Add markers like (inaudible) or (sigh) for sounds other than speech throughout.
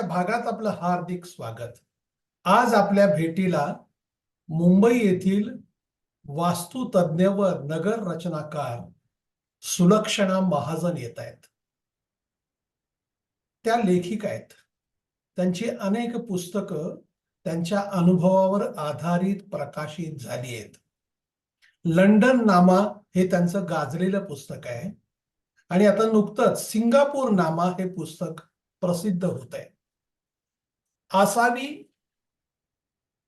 या भागात आपलं हार्दिक स्वागत. आज आपल्या भेटीला मुंबई येथील वास्तुतज्ञ व नगर रचनाकार सुलक्षणा महाजन येत आहेत. त्या लेखिका आहेत. त्यांची अनेक पुस्तकं त्यांच्या अनुभवावर आधारित प्रकाशित झाली आहेत. लंडन नामा हे त्यांचं गाजलेलं पुस्तक आहे. आणि आता नुकतंच सिंगापूर नामा हे पुस्तक प्रसिद्ध होत आहे. आसानी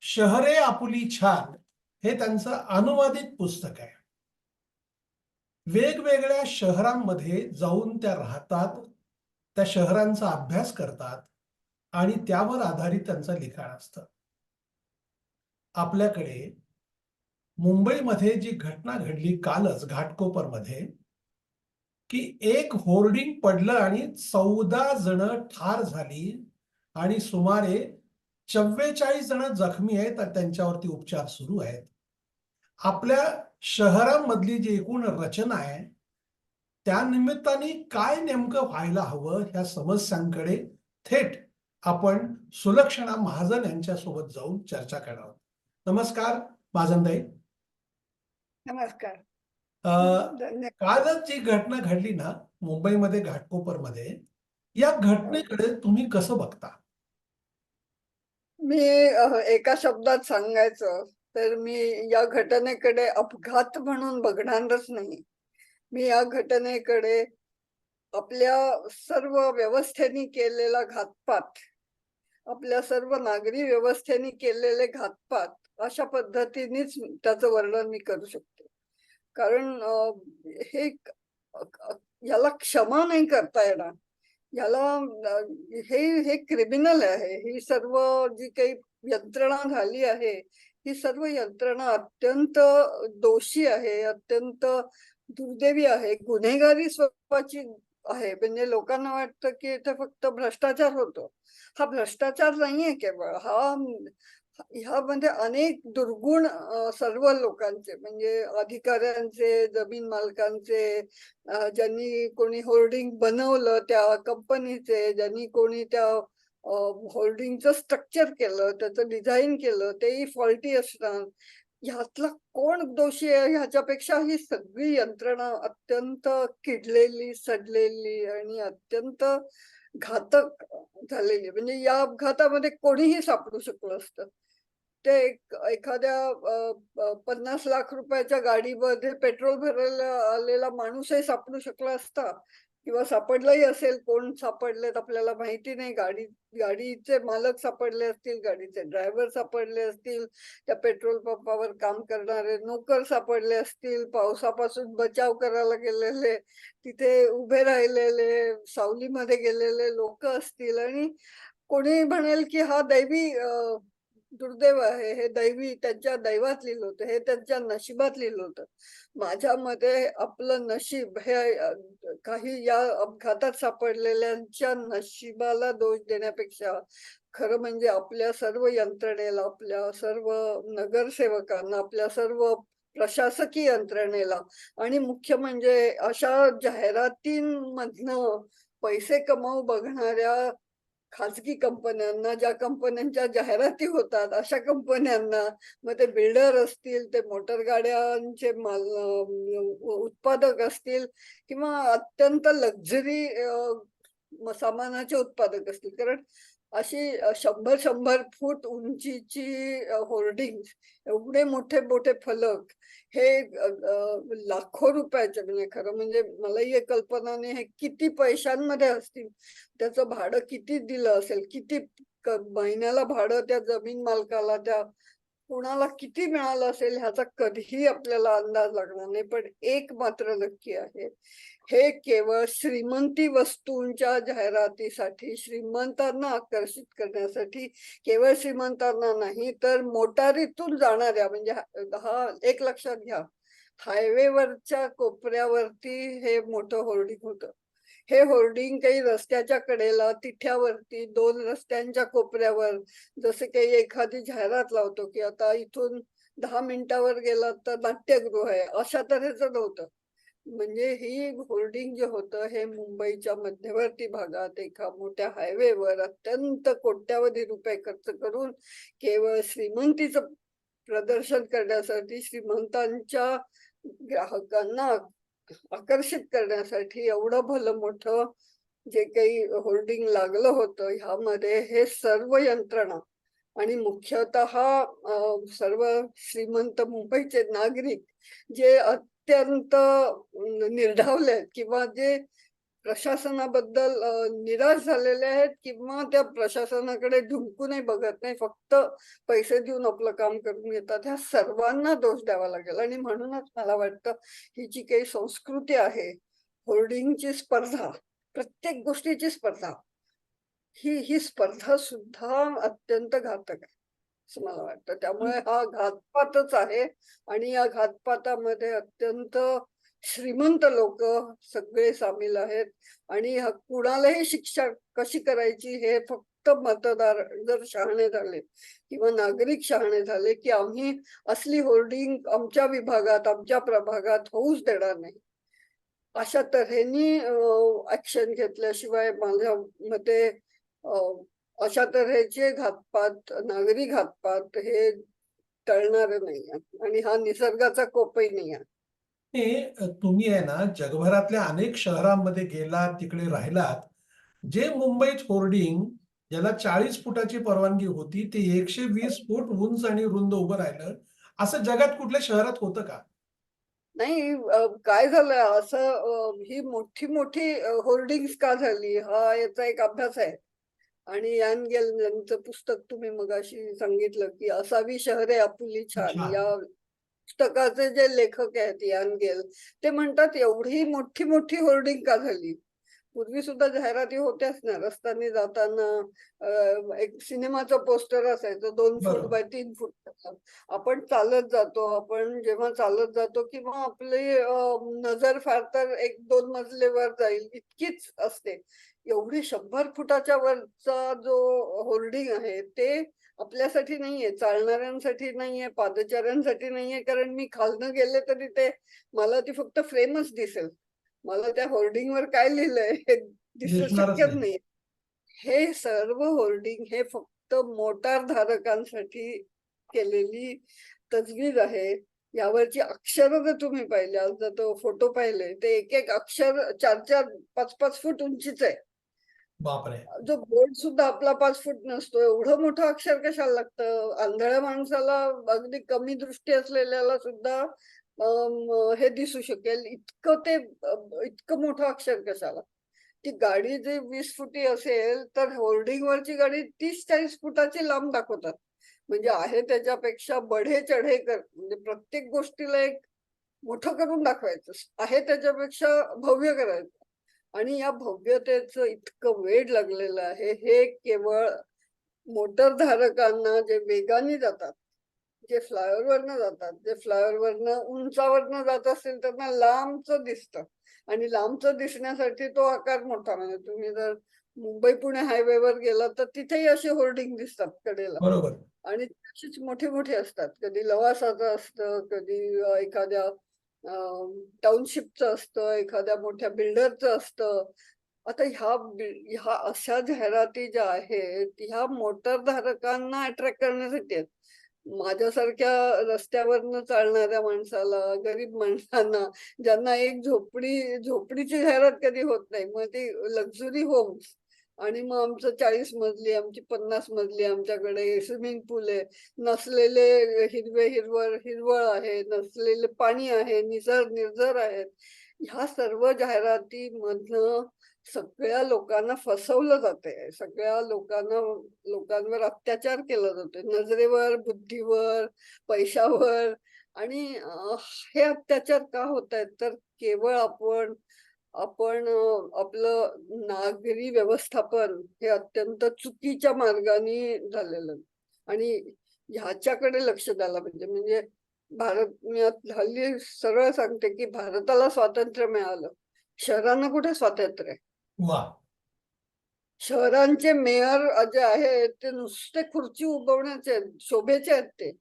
शहरे आपुली छान हे त्यांचं अनुवादित पुस्तक आहे. वेगवेगळ्या शहरांमध्ये जाऊन त्या राहतात त्या शहरांचा अभ्यास करतात आणि त्यावर आधारित त्यांचं लिखाण असतं. आपल्याकडे मुंबईमध्ये जी घटना घडली कालच घाटकोपरमध्ये की एक होर्डिंग पडलं आणि चौदा जण ठार झाली आणि सुमारे चव्वेचाळीस जण जखमी आहेत त्यांच्यावरती उपचार सुरू आहेत. आपल्या शहरांमधली जी एकूण रचना आहे त्या निमित्ताने काय नेमकं व्हायला हवं ह्या समस्यांकडे थेट आपण सुलक्षणा महाजन यांच्यासोबत जाऊन चर्चा करणार आहोत. नमस्कार महाजनताई नमस्कार. कालच जी घटना घडली ना मुंबईमध्ये घाटकोपरमध्ये या घटनेकडे तुम्ही कसं बघता? मी एका शब्दात सांगायचं तर मी या घटनेकडे अपघात म्हणून बघणारच नाही. मी या घटनेकडे आपल्या सर्व व्यवस्थेने केलेला घातपात आपल्या सर्व नागरी व्यवस्थेने केलेले घातपात अशा पद्धतीनेच त्याचं वर्णन मी करू शकते. कारण हे याला क्षमा नाही करता येणार. याला हे हे क्रिमिनल आहे. ही सर्व जी काही यंत्रणा झाली आहे ही सर्व यंत्रणा अत्यंत दोषी आहे अत्यंत दुर्दैवी आहे. गुन्हेगारी स्वरूपाची आहे. म्हणजे लोकांना वाटतं की इथे फक्त भ्रष्टाचार होतो. हा भ्रष्टाचार नाहीये केवळ. हा ह्यामध्ये अनेक दुर्गुण सर्व लोकांचे म्हणजे अधिकाऱ्यांचे जमीन मालकांचे ज्यांनी कोणी होर्डिंग बनवलं त्या कंपनीचे ज्यांनी कोणी त्या होर्डिंगचं स्ट्रक्चर केलं त्याचं डिझाईन केलं तेही फॉल्टी असणार ह्यातला कोण दोषी आहे ह्याच्यापेक्षा ही सगळी यंत्रणा अत्यंत किडलेली सडलेली आणि अत्यंत घातक झालेली म्हणजे या अपघातामध्ये कोणीही सापडू शकलं असतं. ते एक एखाद्या पन्नास लाख रुपयाच्या गाडीमध्ये पेट्रोल भरायला आलेला माणूसही सापडू शकला असता. किंवा सापडलाही असेल कोण सापडलेत आपल्याला माहिती नाही. गाडी गाडीचे मालक सापडले असतील गाडीचे ड्रायव्हर सापडले असतील त्या पेट्रोल पंपावर काम करणारे नोकर सापडले असतील पावसापासून बचाव करायला गेलेले तिथे उभे राहिलेले सावलीमध्ये गेलेले लोक असतील. आणि कोणी म्हणेल की हा दैवी दुर्दैव आहे. हे दैवी त्यांच्या दैवात लिहिलं होतं. हे त्यांच्या नशिबात लिहिलं होतं. माझ्या मते आपलं नशीब हे काही या अपघातात सापडलेल्यांच्या नशिबाला दोष देण्यापेक्षा खरं म्हणजे आपल्या सर्व यंत्रणेला आपल्या सर्व नगरसेवकांना आपल्या सर्व प्रशासकीय यंत्रणेला आणि मुख्य म्हणजे अशा जाहिरातींमधनं पैसे कमावू बघणाऱ्या खाजगी कंपन्यांना ज्या कंपन्यांच्या जाहिराती होतात अशा कंपन्यांना मग ते बिल्डर असतील ते मोटर गाड्यांचे माल उत्पादक असतील किंवा अत्यंत लक्झरी सामानाचे उत्पादक असतील. कारण अशी शंभर शंभर फूट उंचीची होर्डिंग एवढे मोठे मोठे फलक हे लाखो रुपयाचे म्हणजे खरं म्हणजे मलाही कल्पना नाही हे किती पैशांमध्ये असतील. त्याचं भाडं किती दिलं असेल किती महिन्याला भाडं त्या जमीन मालकाला त्या कुणाला किती मिळालं असेल ह्याचा कधीही आपल्याला अंदाज लागणार नाही पण एक मात्र नक्की आहे हे केवळ श्रीमंती वस्तूंच्या जाहिरातीसाठी श्रीमंतांना आकर्षित करण्यासाठी केवळ श्रीमंतांना नाही तर मोटारीतून जाणाऱ्या म्हणजे हा एक लक्षात घ्या. हायवेवरच्या कोपऱ्यावरती हे मोठं होर्डिंग होतं. हे होर्डिंग काही रस्त्याच्या कडेला तिठ्यावरती दोन रस्त्यांच्या कोपऱ्यावर. जसे काही एखादी जाहिरात लावतो की आता इथून दहा मिनिटावर गेला तर नाट्यगृह आहे अशा तऱ्हेचं नव्हतं. म्हणजे ही होर्डिंग जे होतं हे मुंबईच्या मध्यवर्ती भागात एका मोठ्या हायवेवर अत्यंत कोट्यावधी रुपये खर्च करून केवळ श्रीमंतीचं प्रदर्शन करण्यासाठी श्रीमंतांच्या ग्राहकांना आकर्षित करण्यासाठी एवढं भलं मोठं जे काही होर्डिंग लागलं होतं ह्यामध्ये हे सर्व यंत्रणा आणि मुख्यतः सर्व श्रीमंत मुंबईचे नागरिक जे अत्यंत निर्धावले आहेत किंवा जे प्रशासनाबद्दल निराश झालेले आहेत किंवा त्या प्रशासनाकडे ढुंकूनही बघत नाही फक्त पैसे देऊन आपलं काम करून घेतात ह्या सर्वांना दोष द्यावा लागेल. आणि म्हणूनच मला वाटतं ही जी काही संस्कृती आहे होर्डिंगची स्पर्धा प्रत्येक गोष्टीची स्पर्धा ही ही स्पर्धा सुद्धा अत्यंत घातक आहे असं मला वाटतं. त्यामुळे हा. घातपातच आहे आणि या घातपातामध्ये अत्यंत श्रीमंत लोक सगळे सामील आहेत आणि कुणालाही शिक्षा कशी करायची हे फक्त मतदार जर शहाणे झाले किंवा नागरिक शहाणे झाले की आम्ही असली होर्डिंग आमच्या विभागात आमच्या प्रभागात होऊच देणार नाही. अशा तऱ्हेने ऍक्शन घेतल्याशिवाय माझ्या मते अशा तऱ्हेचे घातपात नागरी घातपात हे टळणार नाही आणि हा निसर्गाचा कोपही नाही आहे. हे तुम्ही आहे ना जगभरातल्या अनेक शहरांमध्ये गेलात तिकडे राहिलात जे मुंबईत होर्डिंग ज्याला चाळीस फुटाची परवानगी होती ते एकशे वीस फूट उंच आणि रुंद उभं राहिलं. असं जगात कुठल्या शहरात होतं का? नाही काय झालं? असं ही मोठी मोठी होर्डिंग्स का झाली? हा याचा एक अभ्यास आहे. आणि यान गेल यांचं पुस्तक तुम्ही मगाशी सांगितलं की असावी शहरे आपुली छान. या पुस्तकाचे जे लेखक आहेत यान गेल ते म्हणतात एवढी मोठी मोठी होर्डिंग का झाली पूर्वी सुद्धा जाहिराती होत्याच ना रस्त्याने जाताना एक सिनेमाचं पोस्टर असायचं दोन फूट. बाय तीन फूट. आपण चालत जातो आपण जेव्हा चालत जातो किंवा आपली नजर फार तर एक दोन मजले वर जाईल इतकीच असते. एवढी शंभर फुटाच्या वरचा जो होर्डिंग आहे ते आपल्यासाठी नाहीये चालणाऱ्यांसाठी नाहीये पादचाऱ्यांसाठी नाहीये कारण मी खालनं गेले तरी ते मला ती फक्त फ्रेमच दिसेल. मला त्या होर्डिंग वर काय लिहिलंय हे दिसू शक्यच नाही. हे सर्व होर्डिंग हे फक्त मोटार धारकांसाठी केलेली तजवीज आहे. यावरची अक्षर जर तुम्ही पाहिले आज जर तो फोटो पाहिले ते एक एक अक्षर चार चार पाच पाच फूट उंचीच आहे. बापरे. जो बोर्ड सुद्धा आपला पाच फूट नसतो. एवढं मोठं अक्षर कशाला लागतं? आंधळ्या माणसाला अगदी कमी दृष्टी असलेल्याला सुद्धा हे दिसू शकेल. इतकं ते इतकं मोठं अक्षर कशाला? ती गाडी जे वीस फुटी असेल तर होर्डिंग वरची गाडी तीस चाळीस फुटाची लांब दाखवतात. म्हणजे आहे त्याच्यापेक्षा बढे चढे कर म्हणजे प्रत्येक गोष्टीला एक मोठं करून दाखवायचं. आहे त्याच्यापेक्षा भव्य करायचं. आणि या भव्यतेचं इतकं वेड लागलेलं आहे. हे केवळ मोटरधारकांना जे वेगाने जातात जे फ्लायओव्हरवरनं जातात जे फ्लायओव्हरवरनं उंचावरनं जात असतील त्यांना लांबचं दिसतं. आणि लांबचं दिसण्यासाठी तो आकार मोठा म्हणजे तुम्ही जर मुंबई पुणे हायवेवर गेला तर तिथेही असे होर्डिंग दिसतात कडेला. आणि ते अशीच मोठे मोठे असतात. कधी लवासाचं असतं कधी एखाद्या टाउनशिपचं असतं एखाद्या मोठ्या बिल्डरचं असतं. आता ह्या ह्या अशा जाहिराती ज्या आहेत ह्या मोटर धारकांना अट्रॅक्ट करण्यासाठी आहेत. माझ्यासारख्या रस्त्यावरनं चालणाऱ्या माणसाला गरीब माणसांना ज्यांना एक झोपडी झोपडीची जाहिरात कधी होत नाही मग ती लक्झुरी होम्स आणि मग आमचं चाळीस मजली आमची पन्नास मजली आमच्याकडे स्विमिंग पूल आहे. नसलेले हिरवे हिरवळ हिरवळ आहे नसलेले पाणी आहे निसर निर्जर आहेत. ह्या सर्व जाहिराती मधनं सगळ्या लोकांना फसवलं जाते सगळ्या लोकांना लोकांवर अत्याचार केला जातोय. नजरेवर बुद्धीवर पैशावर. आणि हे अत्याचार का होत आहेत तर केवळ आपण आपण आपलं नागरी व्यवस्थापन हे अत्यंत चुकीच्या मार्गाने झालेलं. आणि ह्याच्याकडे लक्ष द्यायला पाहिजे. म्हणजे भारत मी हल्ली सरळ सांगते की भारताला स्वातंत्र्य मिळालं. शहरांना कुठे स्वातंत्र्य? आहे वा. शहरांचे मेयर जे आहेत ते नुसते खुर्ची उभवण्याचे आहेत, शोभेचे आहेत ते.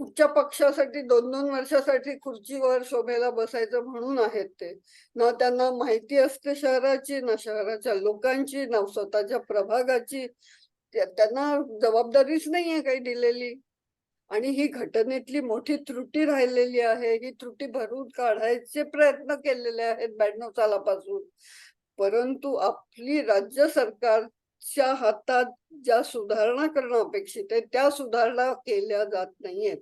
कुठच्या पक्षासाठी दोन दोन वर्षासाठी खुर्चीवर शोभेला बसायचं म्हणून आहेत ते. ना त्यांना माहिती असते शहराची ना शहराच्या लोकांची ना स्वतःच्या प्रभागाची. त्यांना जबाबदारीच नाहीये काही दिलेली. आणि ही घटनेतली मोठी त्रुटी राहिलेली आहे. ही त्रुटी भरून काढायचे प्रयत्न केलेले आहेत ब्याण्णव सालापासून. परंतु आपली राज्य सरकारच्या हातात ज्या सुधारणा करणं अपेक्षित आहे त्या सुधारणा केल्या जात नाहीयेत.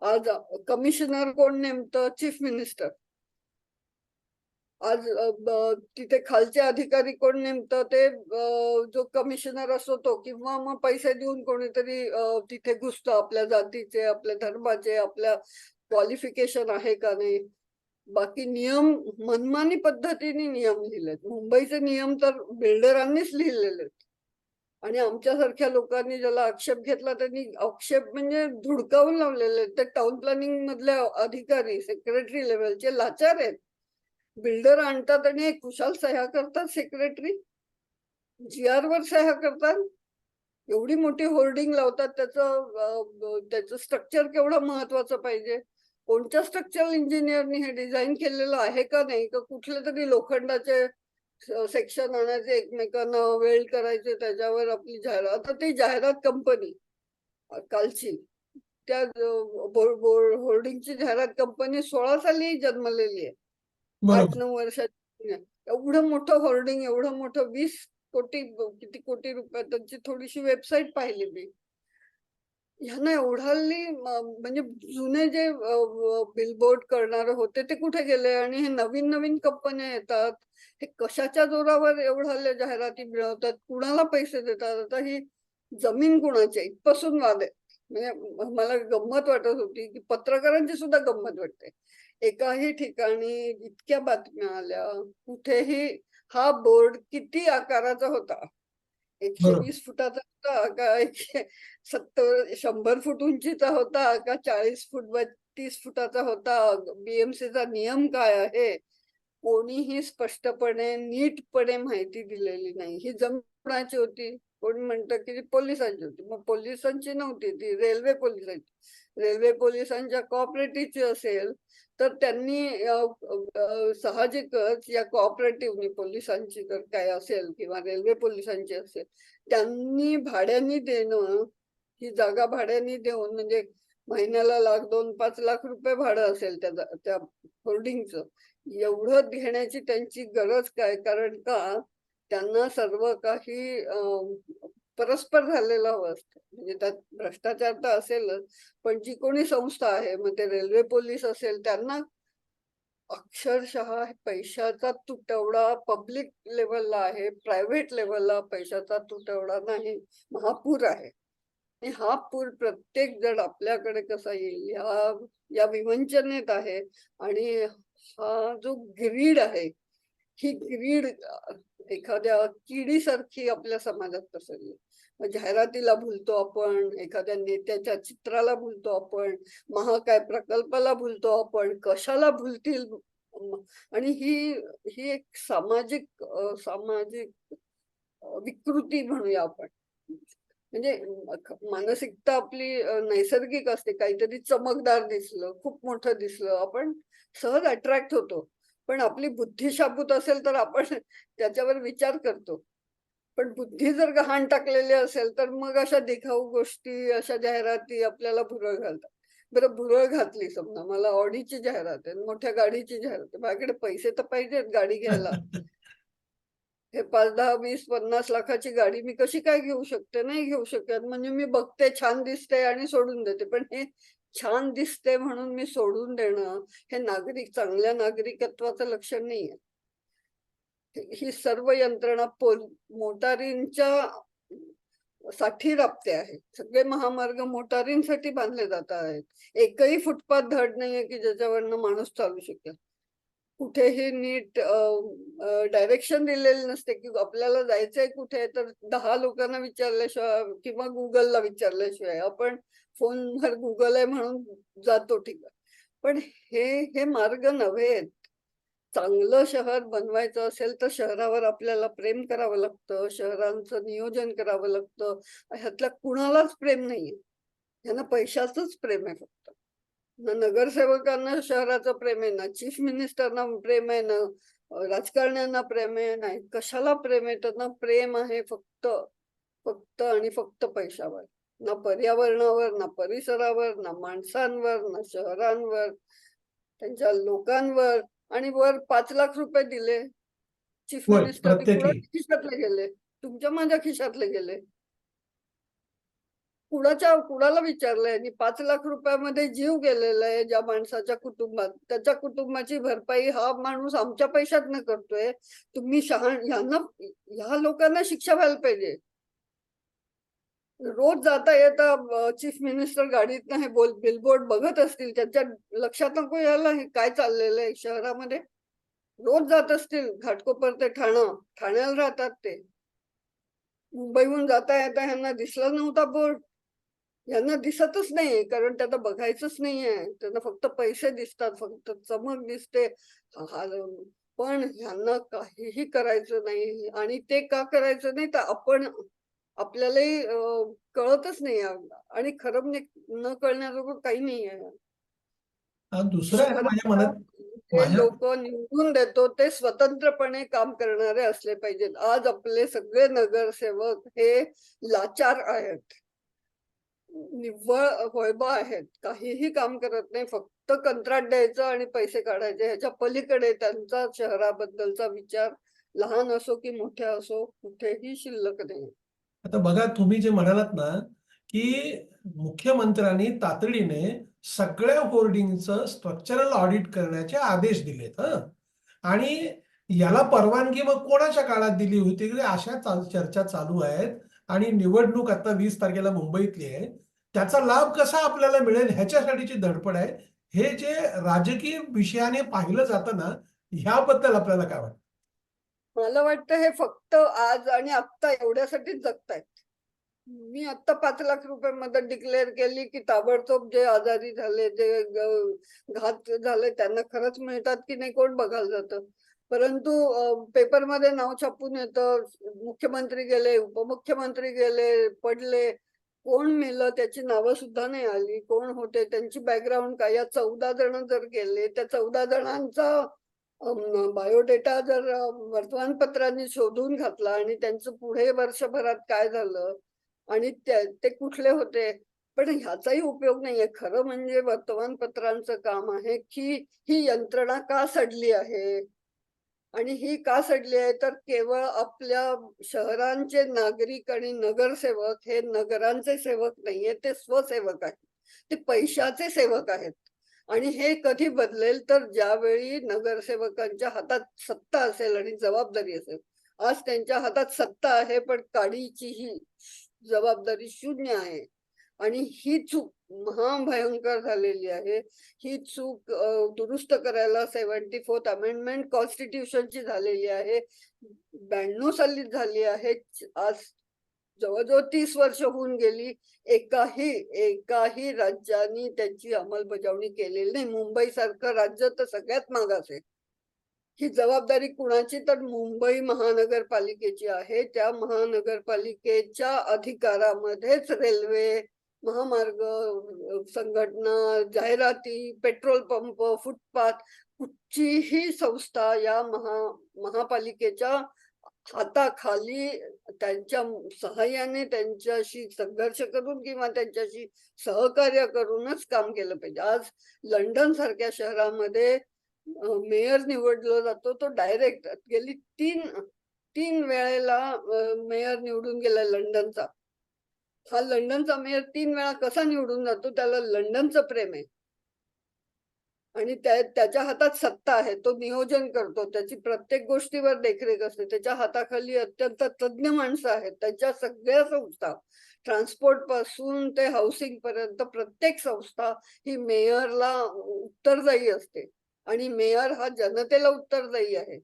आज कमिशनर कोण नेमतं? Chief minister. आज तिथे खालचे अधिकारी कोण नेमतं ते जो कमिशनर असतो तो किंवा मग पैसे देऊन कोणीतरी तिथे घुसतं आपल्या जातीचे आपल्या धर्माचे आपल्या क्वालिफिकेशन आहे का नाही. बाकी नियम मनमानी पद्धतीने नियम लिहिलेत. मुंबईचे नियम तर बिल्डरांनीच लिहिलेले आहेत आणि आमच्यासारख्या लोकांनी ज्याला आक्षेप घेतला त्यांनी आक्षेप म्हणजे धुडकावून लावलेले आहेत ते टाउन प्लॅनिंग मधल्या अधिकारी सेक्रेटरी लेवलचे लाचार आहेत. बिल्डर आणतात आणि एक कुशाल सह्या करतात सेक्रेटरी जी आर वर सह्या करतात. एवढी मोठी होर्डिंग लावतात त्याचं त्याचं स्ट्रक्चर केवढं महत्वाचं पाहिजे? कोणत्या स्ट्रक्चरल इंजिनियरनी हे डिझाईन केलेलं आहे का नाही? का कुठले तरी लोखंडाचे सेक्शन आणायचे एकमेकांना वेल्ड करायचे त्याच्यावर आपली जाहिरात आता ती जाहिरात कंपनी कालची. त्या होर्डिंगची जाहिरात कंपनी सोळा साली जन्मलेली आहे. आठ नऊ वर्षाची एवढं मोठं होर्डिंग एवढं मोठं वीस कोटी किती कोटी रुपये त्यांची थोडीशी वेबसाईट पाहिली मी. ह्यांना एवढाली म्हणजे जुने जे बिलबोर्ड करणारे होते ते कुठे गेले? आणि हे नवीन नवीन कंपन्या येतात. हे कशाच्या जोरावर एवढाल्या जाहिराती मिळवतात? कुणाला पैसे देतात? आता ही जमीन कुणाची? इथपासून वाद. आहे म्हणजे मला गंमत वाटत होती की पत्रकारांची सुद्धा गंमत वाटते. एकाही ठिकाणी इतक्या बातम्या आल्या कुठेही हा बोर्ड किती आकाराचा होता? एकशे. वीस फुटाचा होता का एकशे सत्तर शंभर फूट उंचीचा होता का चाळीस फूट बत्तीस फुटाचा होता? बीएमसीचा नियम काय आहे? कोणीही स्पष्टपणे नीटपणे माहिती दिलेली नाही. ही जमीन कोणाची होती. कोण म्हणतं की पोलिसांची होती. मग पोलिसांची नव्हती ती रेल्वे पोलिसांची. रेल्वे पोलिसांच्या कॉपरेटिव्हची असेल तर त्यांनी साहजिकच या कॉपरेटिव्हने पोलिसांची जर काय असेल किंवा रेल्वे पोलिसांची असेल त्यांनी भाड्याने देणं ही जागा भाड्याने देऊन म्हणजे महिन्याला लाख दोन पाच लाख रुपये भाडं असेल त्या त्या होर्डिंगचं एवढं घेण्याची त्यांची गरज काय? कारण का? त्यांना सर्व काही परस्पर झालेला हवं असतं म्हणजे त्यात भ्रष्टाचार तर असेलच पण जी कोणी संस्था आहे मग ते रेल्वे पोलीस असेल त्यांना अक्षरशः पैशाचा तुटवडा पब्लिक लेवलला आहे प्रायव्हेट लेवलला पैशाचा तुटवडा नाही महापूर आहे. आणि हा पूर प्रत्येक जण आपल्याकडे कसा येईल ह्या या विवंचनेत आहे. आणि हा जो ग्रीड आहे ही ग्रीड एखाद्या किडीसारखी आपल्या समाजात पसरली. मग जाहिरातीला भुलतो आपण एखाद्या नेत्याच्या चित्राला भुलतो आपण महाकाय प्रकल्पाला भुलतो आपण कशाला भुलतील? आणि ही ही एक सामाजिक सामाजिक विकृती म्हणूया आपण. म्हणजे मानसिकता आपली नैसर्गिक असते. काहीतरी चमकदार दिसलं खूप मोठं दिसलं आपण सहज अट्रॅक्ट होतो. पण आपली बुद्धी शाबूत असेल तर आपण त्याच्यावर विचार करतो. पण बुद्धी जर गहाण टाकलेली असेल तर मग अशा दिखाऊ गोष्टी अशा जाहिराती आपल्याला भुरळ घालतात. बरं भुरळ घातली समजा मला ऑडीची जाहिरात आहे मोठ्या गाडीची जाहिरात आहे माझ्याकडे पैसे तर पाहिजेत गाडी घ्यायला. (laughs) हे पाच दहा वीस पन्नास लाखाची गाडी मी कशी काय घेऊ शकते? नाही घेऊ शकत. म्हणजे मी बघते छान दिसते आणि सोडून देते. पण हे छान दिसते म्हणून मी सोडून देणं हे नागरिक चांगल्या नागरिकत्वाचं लक्षण नाहीये. ही- सर्व यंत्रणा पोल मोटारींच्या साठी राबते आहे. सगळे महामार्ग मोटारींसाठी बांधले जात आहेत. एकही फुटपाथ धड नाहीये की ज्याच्यावरनं माणूस चालू शकेल. कुठेही नीट डायरेक्शन दिलेली नसते की आपल्याला जायचंय कुठे तर दहा लोकांना विचारल्याशिवाय किंवा गुगलला विचारल्याशिवाय आपण फोनवर गुगल आहे म्हणून जातो ठीक आहे. पण हे हे मार्ग नव्हे चांगलं शहर बनवायचं असेल तर शहरावर आपल्याला प्रेम करावं लागतं शहरांचं नियोजन करावं लागतं. ह्यातल्या कुणालाच प्रेम नाहीये. ह्यांना पैशाचंच प्रेम आहे फक्त. ना नगरसेवकांना शहराचं प्रेम आहे ना चीफ मिनिस्टरना प्रेम आहे ना राजकारण्यांना प्रेम आहे नाही कशाला प्रेम आहे? त्यांना प्रेम आहे फक्त फक्त आणि फक्त पैशावर. ना पर्यावरणावर ना परिसरावर ना माणसांवर ना शहरांवर त्यांच्या लोकांवर. आणि वर पाच लाख रुपये दिले. Chief minister. खिशातले गेले. तुमच्या माझ्या खिशातले गेले. कुणाच्या कुणाला विचारलंय? आणि पाच लाख रुपयामध्ये जीव गेलेला आहे ज्या माणसाच्या कुटुंबात. त्याच्या कुटुंबाची भरपाई हा माणूस आमच्या पैशातनं करतोय. तुम्ही शहा ह्यांना ह्या लोकांना शिक्षा व्हायला पाहिजे. रोज जाता येता चीफ मिनिस्टर गाडीतनं हे बोल बिलबोर्ड बघत असतील त्यांच्या लक्षात नको यायला हे काय चाललेलं आहे शहरामध्ये? रोज जात असतील घाटकोपर ते ठाणं ठाण्याला राहतात ते. मुंबईहून जाता येता ह्यांना दिसला नव्हता बोर्ड. यांना दिसतच नाही कारण त्यांना बघायचंच नाहीये. त्यांना फक्त पैसे दिसतात फक्त चमक दिसते. पण ह्यांना काहीही करायचं नाही. आणि ते का करायचं नाही? तर आपण आपल्यालाही कळतच नाही आणि खरं म्हणजे न कळण्याजोगं काही नाही आहे दुसरं लोक निवडून देतो ते स्वतंत्रपणे काम करणारे असले पाहिजेत. आज आपले सगळे नगरसेवक हे लाचार आहेत. निव्वळ होयबा आहेत. काहीही काम करत नाही. फक्त कंत्राट द्यायचं आणि पैसे काढायचे. ह्याच्या पलीकडे त्यांचा शहराबद्दलचा विचार लहान असो की मोठ्या असो कुठेही शिल्लक नाही. आता बघा तुम्ही जे म्हणालात ना की मुख्यमंत्र्यांनी तातडीने सगळ्या होर्डिंगचं स्ट्रक्चरल ऑडिट करण्याचे आदेश दिलेत हं. आणि याला परवानगी मग कोणाच्या काळात दिली होती? म्हणजे अशा चाल- चर्चा चालू आहेत आणि निवडणूक आता वीस तारखेला मुंबईतली आहे. त्याचा लाभ कसा आपल्याला मिळेल? ह्याच्यासाठीची धडपड आहे. हे जे राजकीय विषयाने पाहिलं जातं ना ह्याबद्दल आपल्याला काय वाटतं? मला वाटतं हे फक्त आज आणि आत्ता एवढ्यासाठीच जगतायत. मी आत्ता पाच लाख रुपये मदत डिक्लेअर केली की ताबडतोब जे आजारी झाले जे घात झाले त्यांना खरंच मिळतात की नाही कोण बघायला जातं. परंतु पेपरमध्ये नाव छापून येतं मुख्यमंत्री गेले उपमुख्यमंत्री गेले पडले कोण मेलं त्याची नावं सुद्धा नाही आली कोण होते त्यांची बॅकग्राऊंड काय? या चौदा जण जर गेले त्या चौदा जणांचा बायोडेटा जर वर्तमानपत्रांनी शोधून घातला आणि त्यांचं पुढे वर्षभरात काय झालं आणि ते कुठले होते? पण ह्याचाही उपयोग नाहीये. खरं म्हणजे वर्तमानपत्रांचं काम आहे की ही यंत्रणा का सडली आहे? आणि ही का सडली आहे? तर केवळ आपल्या शहरांचे नागरिक आणि नगरसेवक हे नगरांचे सेवक नाहीये ते स्वसेवक आहेत. ते पैशाचे सेवक आहेत. आणि हे कधी बदलेल तर ज्यावेळी नगरसेवकांच्या हातात सत्ता असेल आणि जबाबदारी असेल. आज त्यांच्या हातात सत्ता आहे पण काडीची ही जबाबदारी शून्य आहे. आणि ही चूक महाभयंकर झालेली आहे. ही चूक दुरुस्त करायला सेव्हन्टी फोर्थ अमेंडमेंट कॉन्स्टिट्यूशनची झालेली आहे. ब्याण्णव साली झाली आहे. आज जवळजवळ तीस वर्ष होऊन गेली. एकाही एकाही राज्याने त्याची अंमलबजावणी केलेली नाही. मुंबई सारखं राज्य तर सगळ्यात मागास आहे. ही जबाबदारी कुणाची? तर मुंबई महानगरपालिकेची आहे. त्या महानगरपालिकेच्या अधिकारामध्येच रेल्वे महामार्ग संघटना जाहिराती पेट्रोल पंप फुटपाथ कुठचीही संस्था या महा महापालिकेच्या हाताखाली त्यांच्या सहाय्याने त्यांच्याशी संघर्ष करून किंवा त्यांच्याशी सहकार्य करूनच काम केलं पाहिजे. आज लंडन सारख्या शहरामध्ये मेयर निवडला जातो तो डायरेक्ट गेली तीन तीन वेळेला मेयर निवडून गेला लंडनचा. हा लंडनचा मेयर तीन वेळा कसा निवडून जातो? त्याला लंडनचं प्रेम आहे. आणि त्या त्याच्या हातात सत्ता आहे तो नियोजन करतो त्याची प्रत्येक गोष्टीवर देखरेख असते त्याच्या हाताखाली अत्यंत तज्ञ माणसं आहेत त्याच्या सगळ्या संस्था ट्रान्सपोर्टपासून ते हाऊसिंग पर्यंत प्रत्येक संस्था ही मेयरला उत्तरदायी असते. आणि मेयर हा जनतेला उत्तरदायी आहे.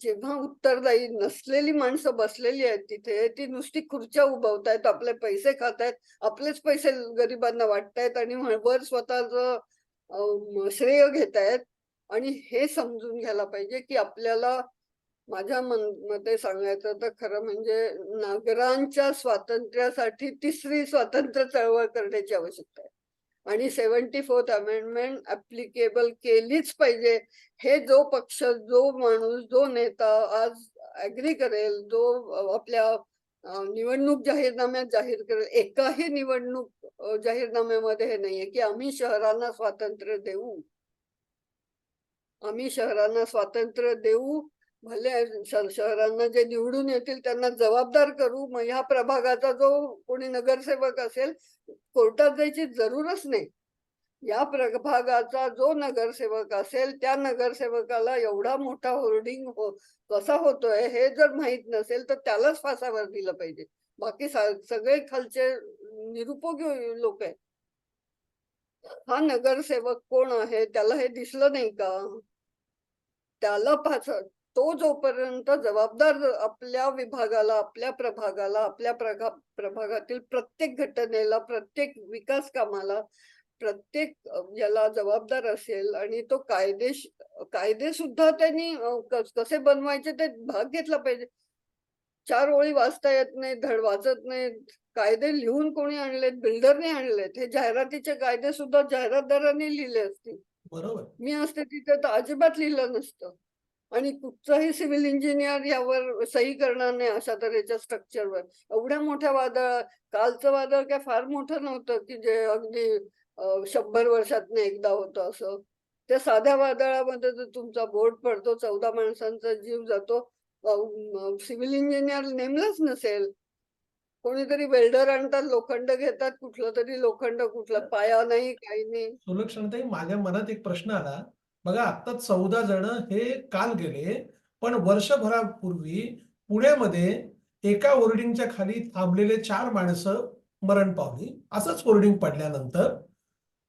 जेव्हा उत्तरदायी नसलेली माणसं बसलेली आहेत तिथे ती नुसती खुर्च्या उभवतायत आपले पैसे खातायत आपलेच पैसे गरिबांना वाटतायत आणि वर स्वतःच श्रेय घेतायत आणि हे समजून घ्यायला पाहिजे की आपल्याला माझ्या मन मते सांगायचं तर खरं म्हणजे नागरांच्या स्वातंत्र्यासाठी तिसरी स्वातंत्र्य चळवळ करण्याची आवश्यकता आहे. आणि सेव्हन्टी फोर्थ अमेंडमेंट ऍप्लिकेबल केलीच पाहिजे. हे जो पक्ष जो माणूस जो नेता आज ऍग्री करेल जो आपल्या निवडणूक जाहीरनाम्यात जाहीर करेल एकाही निवडणूक जाहीरनाम्यामध्ये हे नाहीये की आम्ही शहरांना स्वातंत्र्य देऊ. आम्ही शहरांना स्वातंत्र्य देऊ भले शहरांना जे निवडून येतील त्यांना जबाबदार करू मग ह्या प्रभागाचा जो कोणी नगरसेवक असेल कोर्टात जायची जरूरच नाही. या प्रभागाचा जो नगरसेवक असेल त्या नगरसेवकाला एवढा मोठा होर्डिंग हो कसा होतोय हे जर माहीत नसेल तर त्यालाच फासावर दिलं पाहिजे. बाकी सगळे खालचे निरुपयोगी लोक आहेत. हा नगरसेवक कोण आहे त्याला हे दिसलं नाही का? त्याला फास तो जोपर्यंत जबाबदार आपल्या विभागाला आपल्या प्रभागाला आपल्या प्रभागातील प्रत्येक घटनेला प्रत्येक विकास कामाला प्रत्येक याला जबाबदार असेल आणि तो कायदेश कायदे सुद्धा त्यांनी कस- बनवायचे ते भाग घेतला पाहिजे. चार ओळी वाचता येत नाही धड वाचत नाही कायदे लिहून कोणी आणलेत बिल्डरने आणलेत हे जाहिरातीचे कायदे सुद्धा जाहिरातदारांनी लिहिले असतील. बरोबर. मी असते तिथे तर अजिबात लिहिलं नसतं. आणि कुठचाही सिव्हिल इंजिनियर यावर सही करणार नाही अशा तऱ्हेच्या स्ट्रक्चरवर. एवढ्या मोठ्या वादळ कालचं वादळ काय फार मोठं नव्हतं की जे अगदी शंभर वर्षातनं एकदा होतं असं. त्या साध्या वादळामध्ये जर तुमचा बोट पडतो चौदा माणसांचा जीव जातो. सिव्हिल इंजिनियर नेमलाच नसेल. कोणीतरी वेल्डर आणतात लोखंड घेतात कुठलं तरी लोखंड कुठलं पाया नाही काही नाही. सुलक्षणताई माझ्या मनात एक प्रश्न आला. बघा आता चौदा जण हे काल गेले पण वर्षभरापूर्वी पुण्यामध्ये एका होर्डिंगच्या खाली थांबलेले चार माणसं मरण पावली. असंच होर्डिंग पडल्यानंतर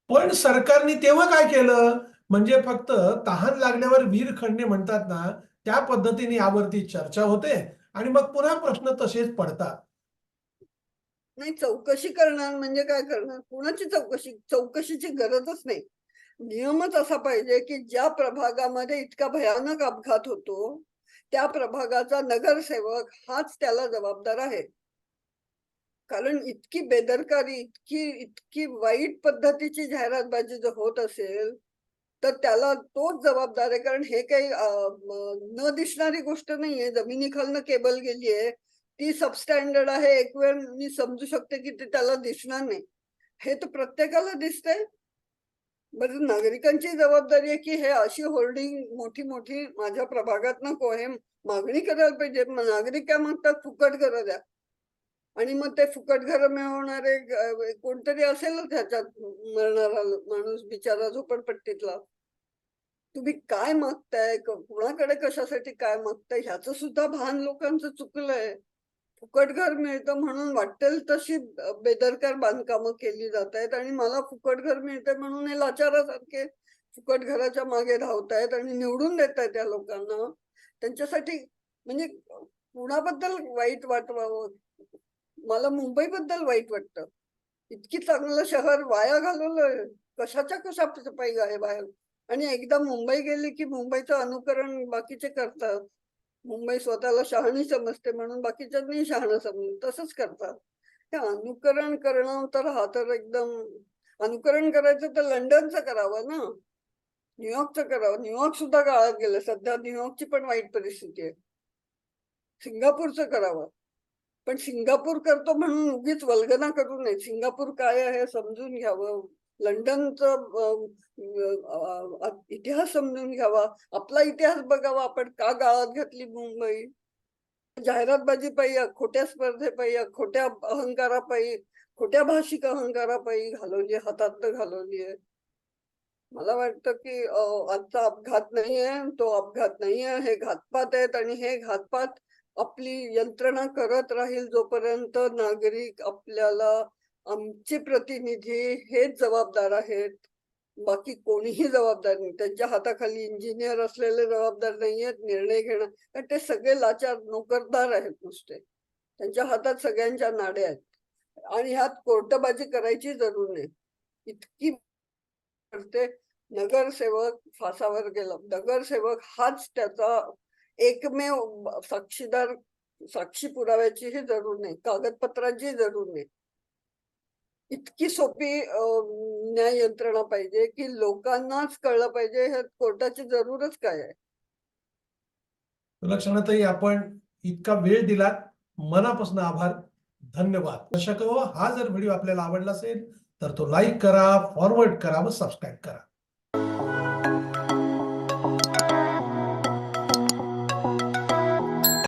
पण सरकारने तेव्हा काय केलं? म्हणजे फक्त तहान लागल्यावर वीर खणणे म्हणतात ना त्या पद्धतीने यावरती चर्चा होते आणि मग पुन्हा प्रश्न तसेच पडतात. नाही चौकशी करणार म्हणजे काय करणार? कुणाची चौकशी? चौकशीची गरजच नाही. नियमच असा पाहिजे की ज्या प्रभागामध्ये इतका भयानक अपघात होतो त्या प्रभागाचा नगरसेवक हाच त्याला जबाबदार आहे. कारण इतकी बेदरकारी इतकी इतकी वाईट पद्धतीची जाहिरातबाजी जर होत असेल तर त्याला तोच जबाबदार आहे. कारण हे काही न दिसणारी गोष्ट नाहीये. जमिनीखालनं केबल गेलीये. ती सबस्टँडर्ड आहे. एक वेळ मी समजू शकते की ते त्याला दिसणार नाही. हे तर प्रत्येकाला दिसतंय. बर नागरिकांची जबाबदारी आहे की हे अशी होर्डिंग मोठी मोठी माझ्या प्रभागात नको. हे मागणी करायला पाहिजे. मग नागरिक काय मागतात फुकट घरं द्या. आणि मग ते फुकट घर मिळवणारे कोणतरी असेलच ह्याच्यात मरणारा माणूस बिचारा झोपडपट्टीतला. तुम्ही काय मागताय? कुणाकडे कशासाठी काय मागताय? ह्याचं सुद्धा भान लोकांचं चुकलंय. फुकट घर मिळतं म्हणून वाटेल तशी बेदरकार बांधकामं केली जात आहेत आणि मला फुकट घर मिळतंय म्हणून हे लाचारासारखे फुकट घराच्या मागे धावतायत आणि निवडून देत आहेत त्या लोकांना. त्यांच्यासाठी म्हणजे कुणाबद्दल वाईट वाटवावं मला मुंबईबद्दल वाईट वाटतं. इतकी चांगलं शहर वाया घालवलं. कशाच्या कशा पायी आहे? बाहेर आणि एकदा मुंबई गेली की मुंबईचं अनुकरण बाकीचे करतात. मुंबई स्वतःला शहाणी समजते म्हणून बाकीच्यांनी शहाणं समजून तसंच करतात. ते अनुकरण करणं तर हा तर एकदम अनुकरण करायचं तर लंडनचं करावं ना? न्यूयॉर्कचं करावं. न्यूयॉर्क सुद्धा काळात गेलं. सध्या न्यूयॉर्कची पण वाईट परिस्थिती आहे. सिंगापूरचं करावं. पण सिंगापूर करतो म्हणून उगीच वल्गना करू नये. सिंगापूर काय आहे समजून घ्यावं. लंडनचं इतिहास समजून घ्यावा. आपला इतिहास बघावा. आपण का गाळात घातली मुंबई? जाहिरातबाजी पायी खोट्या स्पर्धेपायी खोट्या अहंकारापायी खोट्या भाषिक अहंकारापायी घालवली हातात घालवली आहे मला वाटतं की आजचा अपघात नाहीये तो अपघात नाहीये. हे घातपात आहेत आणि हे घातपात आपली यंत्रणा करत राहील जोपर्यंत नागरिक आपल्याला आमचे प्रतिनिधी हेच जबाबदार आहेत. बाकी कोणीही जबाबदार नाही. त्यांच्या हाताखाली इंजिनियर असलेले जबाबदार नाही आहेत निर्णय घेणं कारण ते सगळे लाचार नोकरदार आहेत नुसते. त्यांच्या हातात सगळ्यांच्या नाड्या आहेत. आणि ह्यात कोर्टबाजी करायची जरूर नाही. इतकी करते. नगरसेवक फासावर गेला. नगरसेवक हाच त्याचा एकमेव साक्षीदार साक्षी पुराव्याचीही जरूर नाही कागदपत्रांची जरूर नाही. इतकी सोपी न्याय यंत्रणा पाहिजे की लोकांनाच कळलं पाहिजे हे कोर्टाची जरूरच काय आहे. लक्षणातही आपण इतका वेळ दिलात मनापासून आभार धन्यवाद. दर्शक हो, हा जर व्हिडिओ आपल्याला आवडला असेल तर तो लाईक करा फॉरवर्ड करा व सबस्क्राईब करा.